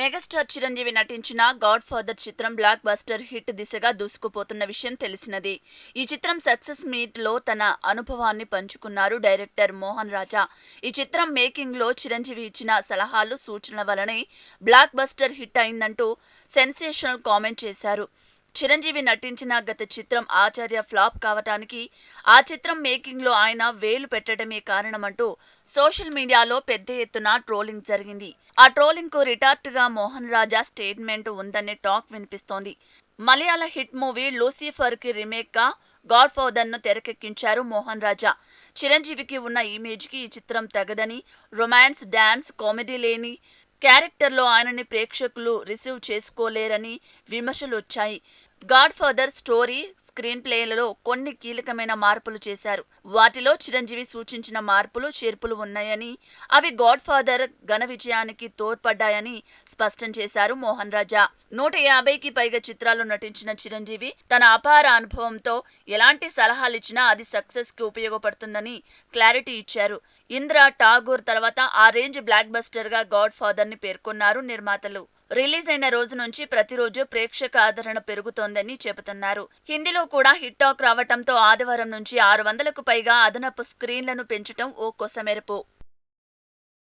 Megastar Chiranjeevi నటించిన God father చిత్రం blockbuster hit దిశగా దూసుకుపోతున్న విషయం తెలిసినదే. ఈ చిత్రం సక్సెస్ మీట్లో తన అనుభవాన్ని పంచుకున్నారు డైరెక్టర్ మోహన్ రాజా. ఈ చిత్రం మేకింగ్లో చిరంజీవి ఇచ్చిన సలహాలు సూచనల వలనే బ్లాక్ బస్టర్ హిట్ అయిందంటూ సెన్సేషనల్ కామెంట్ చేశారు. చిరంజీవి నటించిన గత చిత్రం ఆచార్య ఫ్లాప్ కావటానికి ఆ చిత్రం మేకింగ్లో ఆయన వేలు పెట్టడమే కారణమంటూ సోషల్ మీడియాలో పెద్ద ఎత్తున ట్రోలింగ్ జరిగింది. ఆ ట్రోలింగ్కు రిటార్ట్గా మోహన్ రాజా స్టేట్మెంట్ ఉందనే టాక్ వినిపిస్తోంది. మలయాళ హిట్ మూవీ లూసిఫర్కి రీమేక్గా గాడ్ ఫాదర్ను తెరకెక్కించారు మోహన్ రాజా. చిరంజీవికి ఉన్న ఇమేజ్కి ఈ చిత్రం తగదని రొమాన్స్ డాన్స్ కామెడీ లేని క్యారెక్టర్లో ఆయనని ప్రేక్షకులు రిసీవ్ చేసుకోలేరని విమర్శలు వచ్చాయి గాడ్ ఫాదర్ స్టోరీ స్క్రీన్ ప్లేలలో కొన్ని కీలకమైన మార్పులు చేశారు. వాటిలో చిరంజీవి సూచించిన మార్పులు చేర్పులు ఉన్నాయని అవి గాడ్ ఫాదర్ ఘన విజయానికి తోడ్పడ్డాయని స్పష్టం చేశారు మోహన్ రాజా. నూట యాభైకి పైగా చిత్రాల్లో నటించిన చిరంజీవి తన అపార అనుభవంతో ఎలాంటి సలహాలిచ్చినా అది సక్సెస్కి ఉపయోగపడుతుందని క్లారిటీ ఇచ్చారు. ఇంద్ర ఠాగూర్ తర్వాత ఆ రేంజ్ బ్లాక్ బస్టర్గా గాడ్ ఫాదర్ని పేర్కొన్నారు నిర్మాతలు. రిలీజ్ అయిన రోజు నుంచి ప్రతిరోజు ప్రేక్షక ఆదరణ పెరుగుతోందని చెబుతున్నారు. హిందీలో కూడా హిట్ టాక్ రావటంతో ఆదివారం నుంచి ఆరు వందలకు పైగా అదనపు స్క్రీన్లను పెంచటం ఓ కొసమెరుపు.